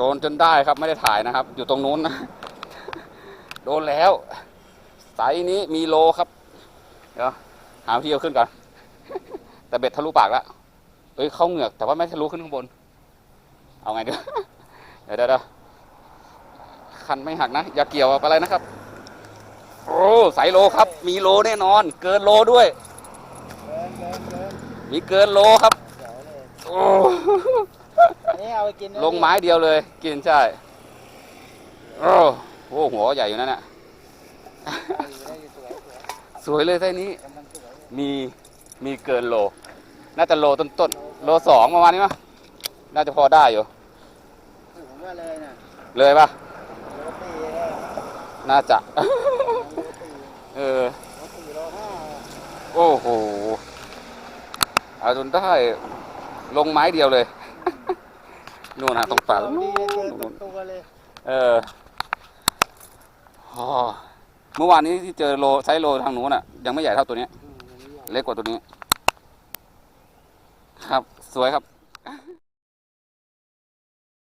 โดนจนได้ครับไม่ได้ถ่ายนะครับ อยู่ตรงนู้นนะ โดนแล้วไซส์นี้มีโลครับ เดี๋ยวหาวิธีเอาขึ้นก่อน แต่เบ็ดทะลุปากแล้วเอ้ยเข้าเหงือกแต่ว่าไม่ทะลุขึ้นข้างบน เอาไงดีเดี๋ยวเดี๋ยวคันไม่หักนะ อย่าเกี่ยวอะไรนะครับ โอ้สายโลครับ มีโลแน่นอน เกินโลด้วย มีเกินโลครับ โอ้ เอาไปกินนะลงไม้เดียวเลย กินใช่โอ้โหหัวใหญ่อยู่นั่นน่ะได้อยู่ได้อยู่สวยสวยสวยเลยไส้นี้กำลังสวยมีมีเกินโล น่าจะโลต้นต้นๆโลสองประมาณนี้มั้ยน่าจะพอได้อยู่สูงก็เลยน่ะเลยปะโลสี่เลยน่าจะโลสี่เออ โลสี่โลห้าโอ้โห เอาจนได้ ลงไม้เดียวเลย นู่นนะตรงฝาดีนู่นเลยเกินนู่นตัวเลยเอออ๋อเมื่อวานนี้ที่เจอโลไซส์โลทางนู้นอะ ยังไม่ใหญ่เท่าตัวเนี้ยอืมอันนี้ใหญ่เล็กกว่าตัวนี้ ครับ สวยครับ